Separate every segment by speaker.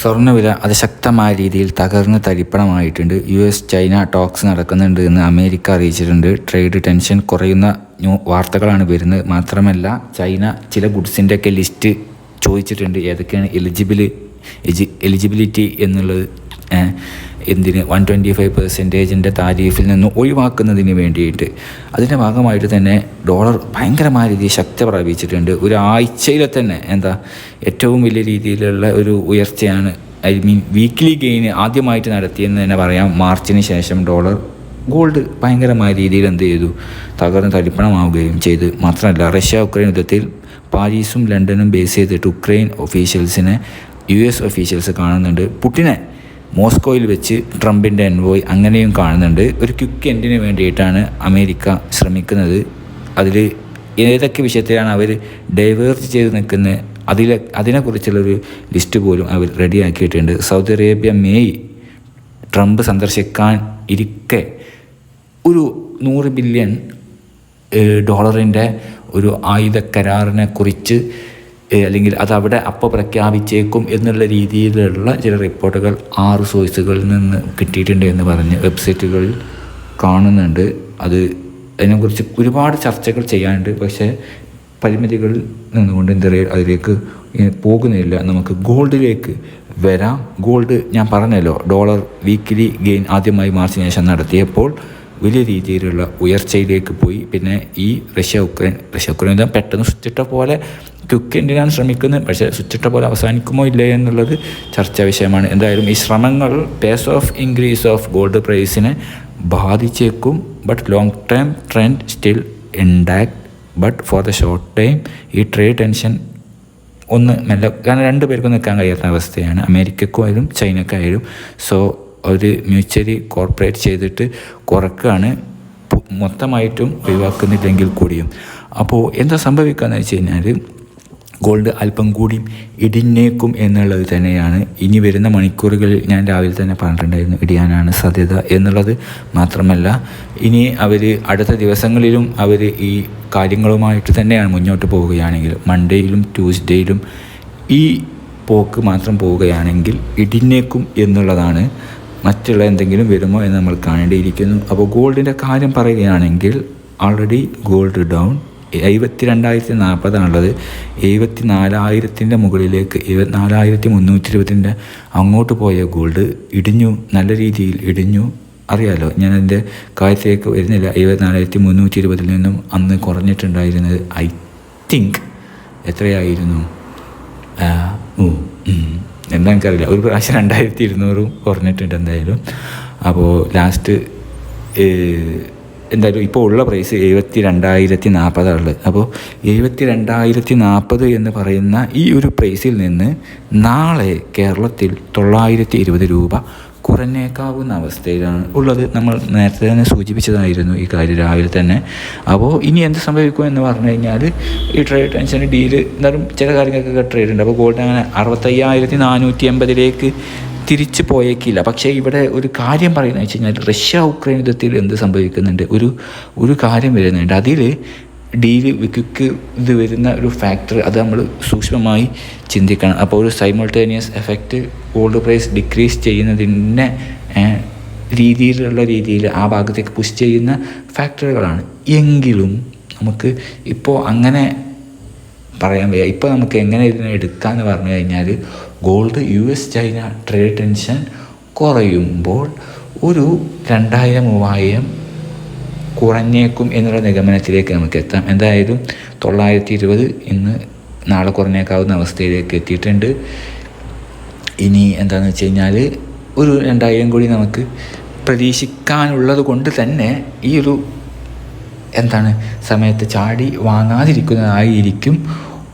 Speaker 1: സ്വർണവില അതിശക്തമായ രീതിയിൽ തകർന്ന് തരിപ്പണമായിട്ടുണ്ട്. യു എസ് ചൈന ടോക്സ് നടക്കുന്നുണ്ട് എന്ന് അമേരിക്ക അറിയിച്ചിട്ടുണ്ട്. ട്രേഡ് ടെൻഷൻ കുറയുന്ന ന്യൂ വാർത്തകളാണ് വരുന്നത്. മാത്രമല്ല ചൈന ചില ഗുഡ്സിന്റെയൊക്കെ ലിസ്റ്റ് ചോദിച്ചിട്ടുണ്ട്. ഏതൊക്കെയാണ് എലിജിബിൾ എലിജിബിലിറ്റി എന്നുള്ളത്. എന്തിന് വൺ ട്വന്റി ഫൈവ് പെർസെന്റേജിന്റെ താരീഫിൽ നിന്ന് ഒഴിവാക്കുന്നതിന് വേണ്ടിയിട്ട്. അതിന്റെ ഭാഗമായിട്ട് തന്നെ ഡോളർ ഭയങ്കരമായ രീതിയിൽ ശക്തി പ്രാപിച്ചിട്ടുണ്ട്. ഒരു ആഴ്ചയിലെ തന്നെ എന്താ ഏറ്റവും വലിയ രീതിയിലുള്ള ഒരു ഉയർച്ചയാണ് ഐ മീൻ വീക്ക്ലി ഗെയിൻ ആദ്യമായിട്ട് നടത്തിയെന്ന് തന്നെ പറയാം. മാർച്ചിന് ശേഷം ഡോളർ ഗോൾഡ് ഭയങ്കരമായ രീതിയിൽ എന്ത് ചെയ്തു? തകർന്ന് തടിപ്പണമാവുകയും ചെയ്ത്. മാത്രമല്ല റഷ്യ ഉക്രൈൻ യുദ്ധത്തിൽ പാരീസും ലണ്ടനും ബേസ് ചെയ്തിട്ട് ഉക്രൈൻ ഒഫീഷ്യൽസിനെ യു എസ് ഒഫീഷ്യൽസ് കാണുന്നുണ്ട്. പുട്ടിനെ മോസ്കോയിൽ വെച്ച് ട്രംപിന്റെ എൻവോയ് അങ്ങനെയും കാണുന്നുണ്ട്. ഒരു ക്വിക്ക് എൻഡിന് വേണ്ടിയിട്ടാണ് അമേരിക്ക ശ്രമിക്കുന്നത്. അതിൽ ഏതൊക്കെ വിഷയത്തിലാണ് അവർ ഡൈവേർട്ട് ചെയ്ത് നിൽക്കുന്നത് അതിൽ അതിനെക്കുറിച്ചുള്ളൊരു ലിസ്റ്റ് പോലും അവർ റെഡിയാക്കിയിട്ടുണ്ട്. സൗദി അറേബ്യ മേയ് ട്രംപ് സന്ദർശിക്കാൻ ഇരിക്കെ ഒരു നൂറ് ബില്യൺ ഡോളറിന്റെ ഒരു ആയുധ കരാറിനെ കുറിച്ച് അല്ലെങ്കിൽ അതവിടെ അപ്പോൾ പ്രഖ്യാപിച്ചേക്കും എന്നുള്ള രീതിയിലുള്ള ചില റിപ്പോർട്ടുകൾ ആറ് സോഴ്സുകളിൽ നിന്ന് കിട്ടിയിട്ടുണ്ട് എന്ന് പറഞ്ഞ് വെബ്സൈറ്റുകളിൽ കാണുന്നുണ്ട്. അത് അതിനെക്കുറിച്ച് ഒരുപാട് ചർച്ചകൾ ചെയ്യാനുണ്ട്. പക്ഷേ പരിമിതികളിൽ നിന്നുകൊണ്ട് പറയുക അതിലേക്ക് പോകുന്നില്ല. നമുക്ക് ഗോൾഡിലേക്ക് വരാം. ഗോൾഡ് ഞാൻ പറഞ്ഞല്ലോ ഡോളർ വീക്കിലി ഗെയിൻ ആദ്യമായി മാർച്ചിന് ശേഷം നടത്തിയപ്പോൾ വലിയ രീതിയിലുള്ള ഉയർച്ചയിലേക്ക് പോയി. പിന്നെ ഈ റഷ്യ ഉക്രൈൻ റഷ്യ ഉക്രൈൻ യുദ്ധം പെട്ടെന്ന് സ്വിച്ചിട്ട പോലെ ക്യുക്ക് എന്തിനാണ് ശ്രമിക്കുന്നത്? പക്ഷേ സ്വിച്ചിട്ട പോലെ അവസാനിക്കുമോ ഇല്ലേ എന്നുള്ളത് ചർച്ചാ വിഷയമാണ്. എന്തായാലും ഈ ശ്രമങ്ങൾ pace of increase of gold പ്രൈസിനെ ബാധിച്ചേക്കും. But long term trend still intact but for the short time ഈ ട്രേഡ് ടെൻഷൻ ഒന്ന് മെല്ലെ കാരണം രണ്ട് പേർക്കും നിൽക്കാൻ കഴിയാത്ത അവസ്ഥയാണ്. അമേരിക്കക്കായാലും ചൈനക്കായാലും സോ ഒരു മ്യൂച്വലി കോർപ്പറേറ്റ് ചെയ്തിട്ട് കുറക്കുകയാണ് മൊത്തമായിട്ടും ഒഴിവാക്കുന്നില്ലെങ്കിൽ കൂടിയും. അപ്പോൾ എന്താ സംഭവിക്കുകയെന്ന് വെച്ച് കഴിഞ്ഞാൽ ഗോൾഡ് അല്പം കൂടി ഇടിഞ്ഞേക്കും എന്നുള്ളത് തന്നെയാണ്. ഇനി വരുന്ന മണിക്കൂറുകളിൽ ഞാൻ രാവിലെ തന്നെ പറഞ്ഞിട്ടുണ്ടായിരുന്നു ഇടിയാനാണ് സാധ്യത എന്നുള്ളത് മാത്രമല്ല ഇനി അവർ അടുത്ത ദിവസങ്ങളിലും അവർ ഈ കാര്യങ്ങളുമായിട്ട് തന്നെയാണ് മുന്നോട്ട് പോവുകയാണെങ്കിൽ മൺഡേയിലും ട്യൂസ്ഡേയിലും ഈ പോക്ക് മാത്രം പോവുകയാണെങ്കിൽ ഇടിഞ്ഞേക്കും എന്നുള്ളതാണ് മറ്റുള്ള എന്തെങ്കിലും വരുമോ എന്ന് നമ്മൾ കാണേണ്ടിയിരിക്കുന്നു. അപ്പോൾ ഗോൾഡിന്റെ കാര്യം പറയുകയാണെങ്കിൽ ആൾറെഡി ഗോൾഡ് ഡൗൺ എഴുപത്തി രണ്ടായിരത്തി നാൽപ്പതാണുള്ളത് എഴുപത്തി നാലായിരത്തിന്റെ മുകളിലേക്ക് എഴുപത്തിനാലായിരത്തി മുന്നൂറ്റി ഇരുപത്തിന്റെ അങ്ങോട്ട് പോയ ഗോൾഡ് ഇടിഞ്ഞു നല്ല രീതിയിൽ ഇടിഞ്ഞു. അറിയാലോ ഞാൻ അതിന്റെ കാര്യത്തിലേക്ക് വരുന്നില്ല. എഴുപത്തിനാലായിരത്തി മുന്നൂറ്റി ഇരുപതിൽ നിന്നും അന്ന് കുറഞ്ഞിട്ടുണ്ടായിരുന്നത് ഐ തിങ്ക് എത്രയായിരുന്നു? ഓ. എന്താ എനിക്കറിയില്ല ഒരു പ്രാവശ്യം രണ്ടായിരത്തി ഇരുന്നൂറും കുറഞ്ഞിട്ടുണ്ട് എന്തായാലും. അപ്പോൾ ലാസ്റ്റ് എന്തായാലും ഇപ്പോൾ ഉള്ള പ്രൈസ് എഴുപത്തി രണ്ടായിരത്തി നാൽപ്പതാണ് അപ്പോൾ എഴുപത്തി രണ്ടായിരത്തി നാൽപ്പത് എന്ന് പറയുന്ന ഈ ഒരു പ്രൈസിൽ നിന്ന് നാളെ കേരളത്തിൽ തൊള്ളായിരത്തി ഇരുപത് രൂപ കുറഞ്ഞേക്കാവുന്ന അവസ്ഥയിലാണ് ഉള്ളത്. നമ്മൾ നേരത്തെ തന്നെ സൂചിപ്പിച്ചതായിരുന്നു ഈ കാര്യം രാവിലെ തന്നെ. അപ്പോൾ ഇനി എന്ത് സംഭവിക്കും എന്ന് പറഞ്ഞു കഴിഞ്ഞാൽ ഈ ട്രേഡ് ടെൻഷൻ ഡീൽ എന്തായാലും ചില കാര്യങ്ങൾക്കൊക്കെ ട്രേഡ് ഉണ്ട്. അപ്പോൾ ഗോൾഡ് അങ്ങനെ അറുപത്തയ്യായിരത്തി നാനൂറ്റി എൺപതിലേക്ക് തിരിച്ചു പോയേക്കില്ല. പക്ഷേ ഇവിടെ ഒരു കാര്യം പറയുന്നത് വെച്ച് കഴിഞ്ഞാൽ റഷ്യ ഉക്രൈൻ യുദ്ധത്തിൽ എന്ത് സംഭവിക്കുന്നുണ്ട്? ഒരു ഒരു കാര്യം വരുന്നുണ്ട്. അതിൽ ഡീൽ വിക്ക് ഇത് വരുന്ന ഒരു ഫാക്ടർ അത് നമ്മൾ സൂക്ഷ്മമായി ചിന്തിക്കണം. അപ്പോൾ ഒരു simultaneous effect gold price decrease ചെയ്യുന്നതിന്റെ രീതിയിലുള്ള രീതിയിൽ ആ ഭാഗത്തേക്ക് പുഷ് ചെയ്യുന്ന ഫാക്ടറുകളാണ് എങ്കിലും നമുക്ക് ഇപ്പോൾ അങ്ങനെ പറയാൻ വയ്യ. ഇപ്പോൾ നമുക്ക് എങ്ങനെ ഇതിനെ എടുക്കാമെന്ന് പറഞ്ഞു കഴിഞ്ഞാൽ gold U S China trade tension കുറയുമ്പോൾ ഒരു രണ്ടായിരം മൂവായിരം കുറഞ്ഞേക്കും എന്നുള്ള നിഗമനത്തിലേക്ക് നമുക്ക് എത്താം. എന്തായാലും തൊള്ളായിരത്തി ഇരുപത് ഇന്ന് നാളെ കുറഞ്ഞേക്കാവുന്ന അവസ്ഥയിലേക്ക് എത്തിയിട്ടുണ്ട്. ഇനി എന്താണെന്ന് വെച്ച് കഴിഞ്ഞാൽ ഒരു രണ്ടായിരം കൂടി നമുക്ക് പ്രതീക്ഷിക്കാനുള്ളത് കൊണ്ട് തന്നെ ഈ ഒരു എന്താണ് സമയത്ത് ചാടി വാങ്ങാതിരിക്കുന്നതായിരിക്കും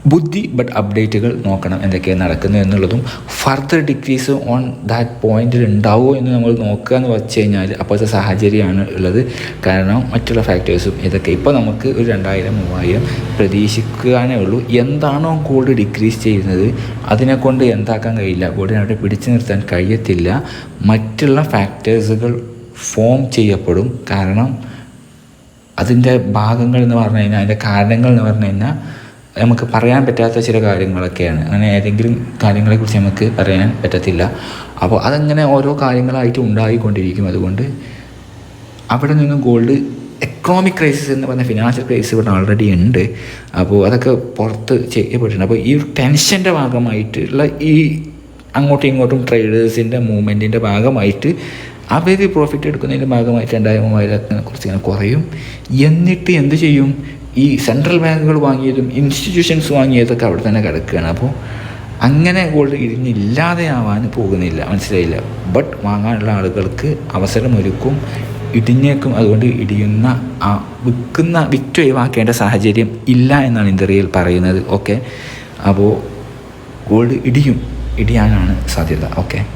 Speaker 1: ബുദ്ധി ബട്ട് അപ്ഡേറ്റുകൾ നോക്കണം എന്തൊക്കെയാണ് നടക്കുന്നത് എന്നുള്ളതും ഫർദർ ഡിക്രീസ് ഓൺ ദാറ്റ് പോയിന്റിൽ ഉണ്ടാവുമോ എന്ന് നമ്മൾ നോക്കുക എന്ന് വെച്ച് കഴിഞ്ഞാൽ അപ്പോഴത്തെ സാഹചര്യമാണ് ഉള്ളത്. കാരണം മറ്റുള്ള ഫാക്ടേഴ്സും ഇതൊക്കെ ഇപ്പോൾ നമുക്ക് ഒരു രണ്ടായിരം മൂവായിരം പ്രതീക്ഷിക്കാനേ ഉള്ളൂ. എന്താണോ ഗോൾഡ് ഡിക്രീസ് ചെയ്യുന്നത് അതിനെക്കൊണ്ട് എന്താക്കാൻ കഴിയില്ല. ഗോൾഡിനെ അവിടെ പിടിച്ചു നിർത്താൻ കഴിയത്തില്ല. മറ്റുള്ള ഫാക്ടേഴ്സുകൾ ഫോം ചെയ്യപ്പെടും. കാരണം അതിന്റെ ഭാഗങ്ങൾ എന്ന് പറഞ്ഞു കഴിഞ്ഞാൽ അതിന്റെ കാരണങ്ങൾ എന്ന് പറഞ്ഞു കഴിഞ്ഞാൽ നമുക്ക് പറയാൻ പറ്റാത്ത ചില കാര്യങ്ങളൊക്കെയാണ്. അങ്ങനെ ഏതെങ്കിലും കാര്യങ്ങളെക്കുറിച്ച് നമുക്ക് പറയാൻ പറ്റത്തില്ല. അപ്പോൾ അതങ്ങനെ ഓരോ കാര്യങ്ങളായിട്ട് ഉണ്ടായിക്കൊണ്ടിരിക്കും. അതുകൊണ്ട് അവിടെ നിന്നും ഗോൾഡ് എക്കണോമിക് ക്രൈസിസ് എന്ന് പറഞ്ഞ ഫിനാൻഷ്യൽ ക്രൈസിസ് ഇവിടെ ഓൾറെഡി ഉണ്ട്. അപ്പോൾ അതൊക്കെ പുറത്ത് ചെയ്യപ്പെട്ടിട്ടുണ്ട്. അപ്പോൾ ഈ ഒരു ടെൻഷന്റെ ഭാഗമായിട്ടുള്ള ഈ അങ്ങോട്ടും ഇങ്ങോട്ടും ട്രേഡേഴ്സിന്റെ മൂവ്മെന്റിന്റെ ഭാഗമായിട്ട് അവർ പ്രോഫിറ്റ് എടുക്കുന്നതിന്റെ ഭാഗമായിട്ട് രണ്ടായിരം മൂവായിരത്തിനെ കുറിച്ച് ഇങ്ങനെ കുറയും. എന്നിട്ട് എന്ത് ചെയ്യും? ഈ സെൻട്രൽ ബാങ്കുകൾ വാങ്ങിയതും ഇൻസ്റ്റിറ്റ്യൂഷൻസ് വാങ്ങിയതൊക്കെ അവിടെ തന്നെ കിടക്കുകയാണ്. അപ്പോൾ അങ്ങനെ ഗോൾഡ് ഇടിഞ്ഞില്ലാതെയാവാൻ പോകുന്നില്ല. മനസ്സിലായില്ല. ബട്ട് വാങ്ങാനുള്ള ആളുകൾക്ക് അവസരമൊരുക്കും. ഇടിഞ്ഞേക്കും. അതുകൊണ്ട് ഇടിയുന്ന ആ വിൽക്കുന്ന വിറ്റ് ഒഴിവാക്കേണ്ട സാഹചര്യം ഇല്ല എന്നാണ് ഇന്ത്യയിൽ പറയുന്നത്. ഓക്കെ അപ്പോൾ ഗോൾഡ് ഇടിയും ഇടിയാനാണ് സാധ്യത. ഓക്കെ